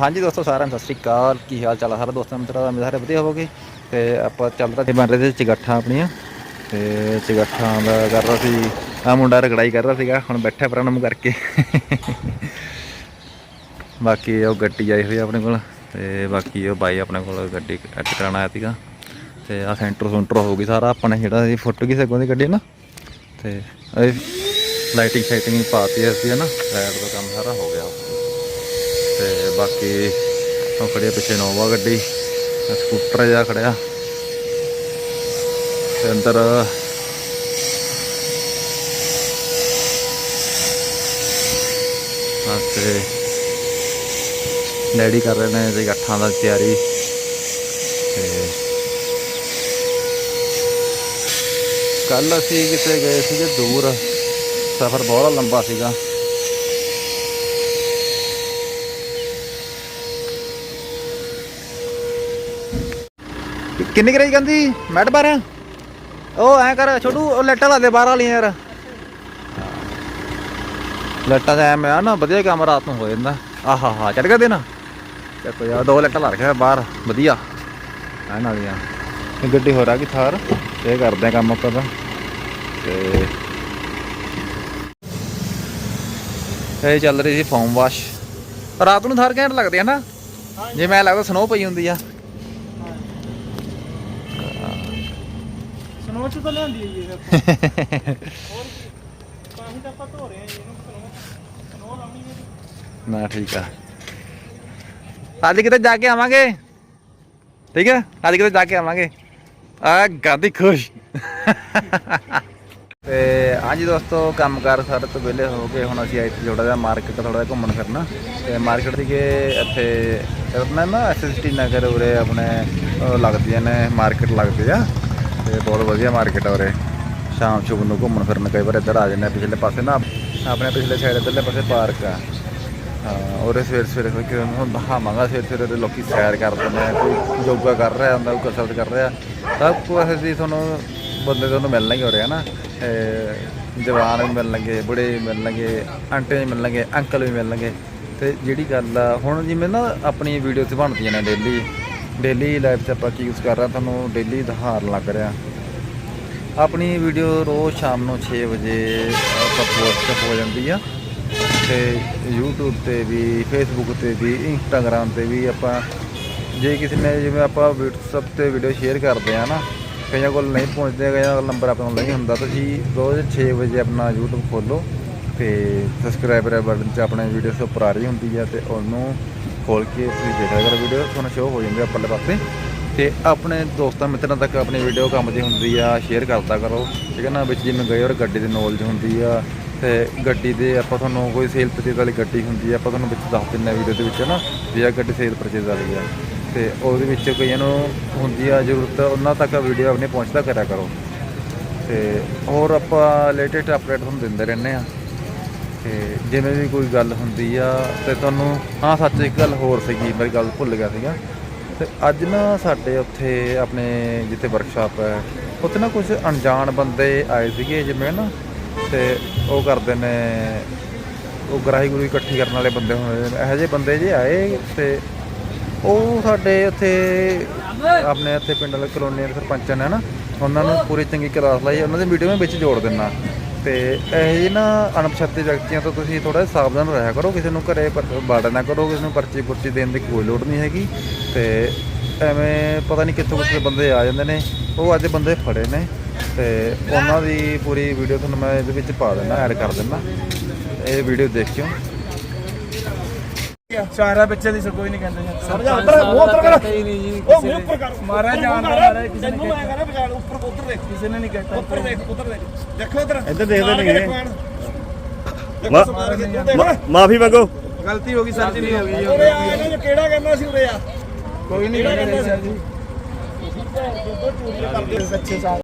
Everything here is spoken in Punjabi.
ਹਾਂਜੀ ਦੋਸਤੋ, ਸਾਰਿਆਂ ਨੂੰ ਸਤਿ ਸ਼੍ਰੀ ਅਕਾਲ। ਕੀ ਹਾਲ ਚਾਲ ਆ ਸਾਰੇ ਦੋਸਤਾਂ ਮਿੱਤਰਾਂ ਦਾ ਮੇਰੇ ਸਾਰੇ ਵਧੀਆ ਹੋਵੋਗੇ? ਤੇ ਆਪਾਂ ਚੱਲ ਰਹੇ ਬਣ ਰਹੇ ਸੀ ਚਗੱਠਾਂ ਆਪਣੀਆਂ। ਤੇ ਚਗੱਠਾਂ ਦਾ ਕਰ ਰਿਹਾ ਸੀ ਆ ਮੁੰਡਾ ਰਗੜਾਈ ਕਰ ਰਿਹਾ ਸੀਗਾ, ਹੁਣ ਬੈਠਾ ਪਰਾਂ ਨੂੰ ਕਰਕੇ। ਬਾਕੀ ਉਹ ਗੱਡੀ ਆਈ ਹੋਈ ਆਪਣੇ ਕੋਲ, ਤੇ ਬਾਕੀ ਉਹ ਬਾਈ ਆਪਣੇ ਕੋਲ ਗੱਡੀ ਐਡ ਕਰਾਉਣ ਆਇਆ ਸੀਗਾ। ਤੇ ਆ ਸੈਂਟਰ ਸੈਂਟਰ ਹੋ ਗਈ ਸਾਰਾ, ਆਪਾਂ ਜਿਹੜਾ ਇਹ ਫੁੱਟ ਗਈ ਸਗੋਂ ਦੀ ਗੱਡੀ ਨਾ? ਤੇ ਇਹ ਲਾਈਟਿੰਗ ਸ਼ਾਈਟਿੰਗ ਪਾਤੀ ਅਸੀਂ ਨਾ? ਲਾਈਟ ਦਾ ਕੰਮ ਸਾਰਾ ਹੋ ਗਿਆ। ਤੇ ਬਾਕੀ ਉਹ ਖੜਿਆ ਪਿੱਛੇ ਨੋਵਾ ਗੱਡੀ। ਸਕੂਟਰ ਜਿਹਾ ਖੜਿਆ ਤੇ ਅੰਦਰ ਹਾਂ ਤੇ ਡੈਡੀ ਕਰ ਰਹੇ ਨੇ ਤੇ ਗੱਠਾਂ ਦਾ ਤਿਆਰੀ। ਤੇ ਕੱਲ ਅਸੀਂ ਕਿਤੇ ਗਏ ਸੀਗੇ ਦੂਰ। ਸਫ਼ਰ ਬਹੁਤ ਲੰਬਾ ਸੀਗਾ। ਕਿੰਨੀ ਕਰਾਈ ਕਹਿੰਦੀ ਮੈਟ ਬਾਰਿਆ ਉਹ ਐ ਕਰ ਛੋਟੂ ਉਹ ਲੈਟਾਂ ਲਾ ਦੇ ਬਾਹਰ ਵਾਲੀਆਂ ਯਾਰ। ਲੈਟਾਂ ਦਾ ਆ ਨਾ ਵਧੀਆ ਕੰਮ ਰਾਤ ਨੂੰ ਹੋ ਜਾਂਦਾ। ਆਹਾ ਹਾ ਚੜ ਗਿਆ ਦੇ ਨਾ ਚੱਕੋ ਯਾਰ ਦੋ ਲੈਟਾਂ ਲਾ ਰੱਖਿਆ ਬਾਹਰ ਵਧੀਆ। ਐਨ ਵਾਲੀਆਂ। ਗੱਡੀ ਹੋ ਗਈ ਥਾਰ। ਇਹ ਕਰਦੇ ਆ ਕੰਮ ਆਪਾਂ ਦਾ ਤੇ ਇਹ ਚੱਲ ਰਹੀ ਸੀ ਫੋਮ ਵਾਸ਼। ਰਾਤ ਨੂੰ ਥਾਰ ਘੈਂਟ ਲੱਗਦੇ ਆ ਨਾ। ਜੇ ਮੈਂ ਲੱਗਦਾ ਸਨੋ ਪਈ ਹੁੰਦੀ ਆ। ਸਨੋ ਚ ਤਾਂ ਲਿਆਂਦੀ ਹੈ। ਜੀ ਇਹ ਹੋਰ ਤਾਂ ਹੀ ਤਾਂ ਆਪਾਂ ਧੋ ਰਹੇ ਹਾਂ ਇਹਨੂੰ ਸਨੋ ਸਨੋ ਲਾਉਣੀ ਹੈ ਨਾ, ਠੀਕ ਆ। ਅੱਜ ਕਿਤੇ ਜਾ ਕੇ ਆਵਾਂਗੇ? ਠੀਕ ਹੈ ਅੱਜ ਕਿਤੇ ਜਾ ਕੇ ਆਵਾਂਗੇ। ਆ ਗਾਦੀ ਖੁਸ਼। ਤੇ ਹਾਂਜੀ ਦੋਸਤੋ ਕੰਮਕਾਰ ਸਾਰੇ ਤੋਂ ਵਿਹਲੇ ਹੋ ਗਏ ਹੁਣ ਅਸੀਂ ਆਏ ਸੀ ਥੋੜਾ ਜਿਹਾ ਮਾਰਕੀਟ ਥੋੜਾ ਜਿਹਾ ਘੁੰਮਣ ਫਿਰਨਾ। ਤੇ ਮਾਰਕੀਟ ਦੀ ਕਿ ਇੱਥੇ ਆਪਣਾ ਨਾ ਐਸਐਸਟੀ ਨਗਰ ਉਰੇ ਆਪਣੇ, ਉਹ ਲੱਗਦੀਆਂ ਨੇ ਮਾਰਕੀਟ ਲੱਗਦੀ ਆ। ਤੇ ਬਹੁਤ ਵਧੀਆ ਮਾਰਕੀਟ ਆ ਉਰੇ। ਸ਼ਾਮ ਸ਼ੁਭ ਨੂੰ ਘੁੰਮਣ ਫਿਰਨ ਕਈ ਵਾਰ ਇੱਧਰ ਆ ਜਾਂਦੇ ਆ ਪਿਛਲੇ ਪਾਸੇ ਨਾ, ਆਪਣੇ ਪਿਛਲੇ ਸਾਈਡ ਇੱਧਰਲੇ ਪਾਸੇ ਪਾਰਕ ਆ। ਹਾਂ ਔਰ ਸਵੇਰ ਸਵੇਰੇ ਕੋਈ ਹੁਣ ਬਹਾਵਾਂਗਾ ਸਵੇਰ ਸਵੇਰੇ ਦੇ ਲੋਕੀ ਸੈਰ ਕਰਦੇ ਨੇ, ਕੋਈ ਯੋਗਾ ਕਰ ਰਿਹਾ ਹੁੰਦਾ ਕੋਈ ਕਸਰਤ ਕਰ ਰਿਹਾ। ਸਭ ਕੁਝ ਅਸੀਂ ਤੁਹਾਨੂੰ ਬੰਦੇ ਤੁਹਾਨੂੰ ਮਿਲਣਾ ਹੀ ਹੋ ਰਿਹਾ ਨਾ ਇਹ ਜਵਾਨ ਵੀ ਮਿਲਣਗੇ ਬੁੜੇ ਵੀ ਮਿਲਣਗੇ ਆਂਟੇ ਵੀ ਮਿਲਣਗੇ ਅੰਕਲ ਵੀ ਮਿਲਣਗੇ ਤੇ ਜਿਹੜੀ ਗੱਲ ਆ, ਹੁਣ ਜਿਵੇਂ ਨਾ ਆਪਣੀ ਵੀਡੀਓ ਤੇ ਬਣਦੀਆਂ ਨੇ ਡੇਲੀ ਡੇਲੀ ਲਾਈਫ 'ਚ ਆਪਾਂ ਕੀ ਯੂਜ਼ ਕਰ ਰਹੇ ਹਾਂ? ਤੁਹਾਨੂੰ ਡੇਲੀ ਦਿਖਾਉਣ ਲੱਗ ਰਿਹਾ। ਆਪਣੀ ਵੀਡੀਓ ਰੋਜ਼ ਸ਼ਾਮ ਨੂੰ 6 ਵਜੇ ਆਪਾਂ ਪੋਸਟ ਹੋ ਜਾਂਦੀ ਆ। ਤੇ YouTube ਤੇ ਵੀ, Facebook ਤੇ ਵੀ, Instagram ਤੇ ਵੀ ਆਪਾਂ ਜੇ ਕਿਸੇ ਨੇ, ਜਿਵੇਂ ਆਪਾਂ WhatsApp ਤੇ ਵੀਡੀਓ ਸ਼ੇਅਰ ਕਰਦੇ ਆ ਨਾ, ਕਈਆਂ ਕੋਲ ਨਹੀਂ ਪਹੁੰਚਦੇ, ਕਈਆਂ ਕੋਲ ਨੰਬਰ ਆਪਣਾ ਨਹੀਂ ਹੁੰਦਾ ਤੁਸੀਂ ਰੋਜ਼ 6 ਵਜੇ ਆਪਣਾ YouTube ਖੋਲੋ ਤੇ ਸਬਸਕ੍ਰਾਈਬਰ ਬਟਨ 'ਚ ਆਪਣੇ ਵੀਡੀਓਸ ਉੱਪਰ ਆ ਰਹੀ ਹੁੰਦੀ ਆ ਤੇ ਉਹਨੂੰ ਖੋਲ ਕੇ ਤੁਸੀਂ ਦੇਖ ਲਿਆ ਕਰੋ ਵੀਡੀਓ ਤੁਹਾਨੂੰ ਸ਼ੋਅ ਹੋ ਜਾਂਦੀ ਆ ਪੱਲੇ ਪਾਸੇ। ਤੇ ਆਪਣੇ ਦੋਸਤਾਂ ਮਿੱਤਰਾਂ ਤੱਕ ਆਪਣੀ ਵੀਡੀਓ ਕੰਮ ਦੀ ਹੁੰਦੀ ਆ ਸ਼ੇਅਰ ਕਰਦਾ ਕਰੋ, ਠੀਕ ਹੈ ਨਾ? ਵਿੱਚ ਜਿਵੇਂ ਗਏ ਔਰ ਗੱਡੀ ਦੀ ਨੌਲੇਜ ਹੁੰਦੀ ਆ, ਤੇ ਗੱਡੀ ਦੇ ਆਪਾਂ ਤੁਹਾਨੂੰ ਕੋਈ ਸੇਲ ਪਰਚੇਜ਼ ਵਾਲੀ ਗੱਡੀ ਹੁੰਦੀ ਆ, ਆਪਾਂ ਤੁਹਾਨੂੰ ਵਿੱਚ ਦੱਸ ਦਿੰਦੇ ਆ ਵੀਡੀਓ ਦੇ ਵਿੱਚ ਨਾ ਵੀ ਆਹ ਗੱਡੀ ਸੇਲ ਪਰਚੇਜ਼ ਵਾਲੀ ਆ। ਤੇ ਉਹਦੇ ਵਿੱਚ ਕਈਆਂ ਨੂੰ ਹੁੰਦੀ ਆ ਜ਼ਰੂਰਤ, ਉਹਨਾਂ ਤੱਕ ਵੀਡੀਓ ਆਪਣੇ ਪਹੁੰਚਦਾ ਕਰਿਆ ਕਰੋ। ਤੇ ਹੋਰ ਆਪਾਂ ਲੇਟੈਸਟ ਅਪਡੇਟ ਤੁਹਾਨੂੰ ਦਿੰਦੇ ਰਹਿੰਦੇ ਆ। ਤੇ ਜਿਵੇਂ ਵੀ ਕੋਈ ਗੱਲ ਹੁੰਦੀ ਆ, ਤੇ ਤੁਹਾਨੂੰ, ਹਾਂ, ਸੱਚ ਇੱਕ ਗੱਲ ਹੋਰ ਸੀਗੀ, ਮੇਰੀ ਗੱਲ ਭੁੱਲ ਗਿਆ ਸੀਗਾ। ਤੇ ਅੱਜ ਨਾ ਸਾਡੇ ਉੱਥੇ ਆਪਣੇ ਜਿੱਥੇ ਵਰਕਸ਼ਾਪ ਹੈ, ਉੱਥੇ ਨਾ ਕੁਝ ਅਣਜਾਣ ਬੰਦੇ ਆਏ ਸੀਗੇ ਜਿਵੇਂ ਨਾ, ਤੇ ਉਹ ਕਰਦੇ ਨੇ, ਉਹ ਗਰਾਹੀ ਗੁਰੂ ਇਕੱਠੀ ਕਰਨ ਵਾਲੇ ਬੰਦੇ ਹੁੰਦੇ ਇਹੋ ਜਿਹੇ ਬੰਦੇ ਜੇ ਆਏ ਤੇ ਉਹ ਸਾਡੇ ਉੱਥੇ ਆਪਣੇ ਇੱਥੇ ਪਿੰਡ ਵਾਲੇ ਕਲੋਨੀ ਦੇ ਸਰਪੰਚ ਨੇ ਨਾ, ਉਹਨਾਂ ਨੂੰ ਪੂਰੀ ਚੰਗੀ ਕਲਾਸ ਲਾਈ, ਉਹਨਾਂ ਦੀ ਵੀਡੀਓ ਮੈਂ ਵਿੱਚ ਜੋੜ ਦਿੰਨਾ। ਤੇ ਇਹ ਜਿਹੇ ਨਾ ਅਣਪਛਾਤੇ ਵਿਅਕਤੀਆਂ ਤੋਂ ਤੁਸੀਂ ਥੋੜਾ ਸਾਵਧਾਨ ਰਹਿਆ ਕਰੋ, ਕਿਸੇ ਨੂੰ ਘਰੇ ਬਾੜ ਨਾ ਕਰੋ, ਕਿਸੇ ਨੂੰ ਪਰਚੀ ਪੁਰਚੀ ਦੇਣ ਦੀ ਕੋਈ ਲੋੜ ਨਹੀਂ ਹੈਗੀ ਤੇ ਐਵੇਂ ਪਤਾ ਨਹੀਂ ਕਿੱਥੋਂ ਕਿੱਥੇ ਬੰਦੇ ਆ ਜਾਂਦੇ ਨੇ, ਉਹ ਅੱਜ ਬੰਦੇ ਫੜੇ ਨੇ ਤੇ ਉਹਨਾਂ ਦੀ ਪੂਰੀ ਵੀਡੀਓ ਤੁਹਾਨੂੰ ਮੈਂ ਇਹਦੇ ਵਿੱਚ ਪਾ ਦਿੰਦਾ, ਐਡ ਕਰ ਦਿੰਦਾ, ਇਹ ਵੀਡੀਓ ਦੇਖਿਓ ਸਾਰਾ ਬੱਚੇ ਦੀ ਕੋਈ ਨਹੀਂ ਕਹਿੰਦਾ ਸਮਝਾ ਉੱਪਰ ਮੂੰਹ ਉੱਪਰ ਕਰ। ਨਹੀਂ ਉਹ ਮੂੰਹ ਉੱਪਰ ਕਰ। ਮਾਰਾ ਜਾਣਦਾ ਮਾਰਾ ਕਿਸੇ ਨੇ ਤੈਨੂੰ ਮੈਂ ਕਹਿੰਦਾ ਬਚਾਲ ਉੱਪਰ ਉੱਧਰ ਦੇਖ। ਕਿਸੇ ਨੇ ਨਹੀਂ ਕਹਿਤਾ ਉੱਪਰ ਦੇਖ ਉੱਧਰ ਦੇਖ। ਦੇਖੋ ਇੱਧਰ। ਇੱਧਰ ਦੇਖਦੇ ਤੂੰ ਦੇਖ ਮਾਫੀ ਮੰਗੋ। ਗਲਤੀ ਹੋ ਗਈ ਸਰ ਜੀ ਨਹੀਂ ਹੋ ਗਈ ਉਰੇ ਆ ਇਹਨਾਂ ਨੂੰ ਕਿਹੜਾ ਕਹਿੰਦਾ ਸੀ ਉਰੇ ਆ? ਕੋਈ ਨਹੀਂ ਕਹਿੰਦਾ ਸਰ ਜੀ। ਦੋ ਚੋਰੀਆਂ ਕਰਦੇ ਸੱਚੇ ਸਾਲ।